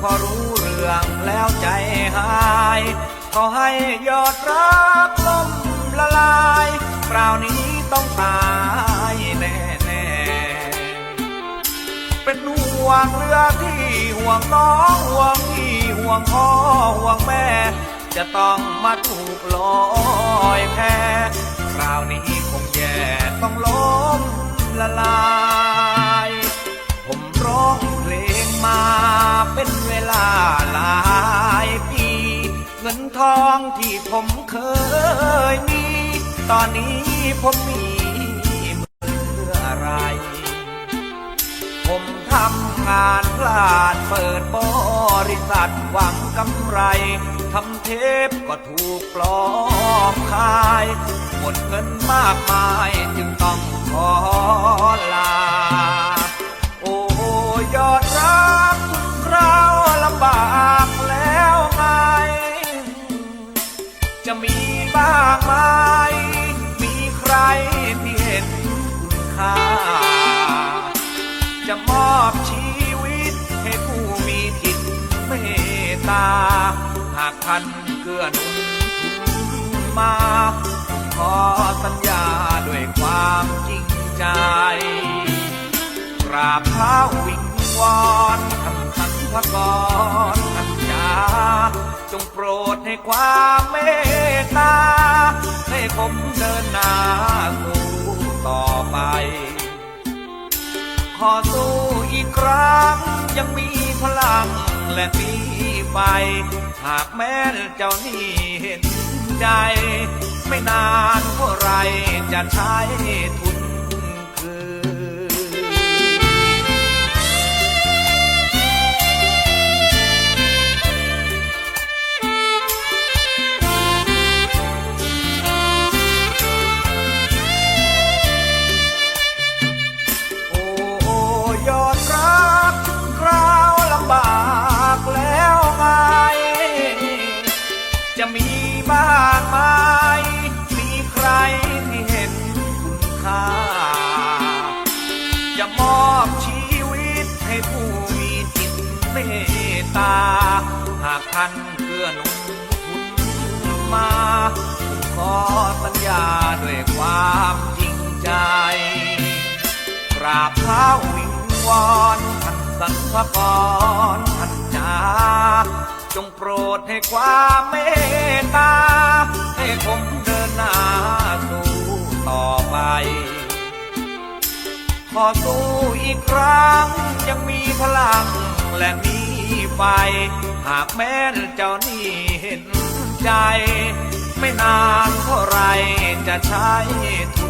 พอรู้เรื่องแล้วใจหายขอให้ยอดรักล่มละลายคราวนี้ต้องตายแน่แน่ๆเป็นห่วงเรือที่ห่วงน้องห่วงพี่ห่วงพ่อห่วงแม่ จะต้องมาถูกลอยแพ งินทองที่ผมเคยมี ตอนนี้ผมมีเมื่อไร ผมทำงานพลาดเปิดบริษัทหวังกำไรทำเทปก็ถูกปลอมขาย หมดเงินมากมายจึงต้องขอลา ค่า จะมอบชีวิตให้ผู้มีจิตเมตตา หากท่านเกื้อหนุนมา ขอสัญญาด้วยความจริงใจ กราบเท้าวิงวอนท่านสันพกรท่านจาจงโปรดให้ความเมตตา ให้ผมเดินหน้าสู่ ขอสู้อีกครั้ง ยังมีพลังและมีไฟหากแม้เจ้านี่เห็นใจ ไม่นานเท่าไรจะใช้ทุน จะมีบ้างไหมมีใครที่เห็นคุณค่า จะมอบชีวิตให้ผู้มีจิตเมตตา หากท่านเกื้อหนุนทุนมาขอสัญญาด้วยความจริงใจ กราบเท้าวิงวอนท่านสันพกรท่านจา จงโปรดให้ความเมตตา ให้ผมเดินหน้าสู่ต่อไป ขอสู้อีกครั้งยังมีพลังและมีไฟ หากแม้นเจ้านี่เห็นใจ ไม่นานเท่าไรจะใช้ทุน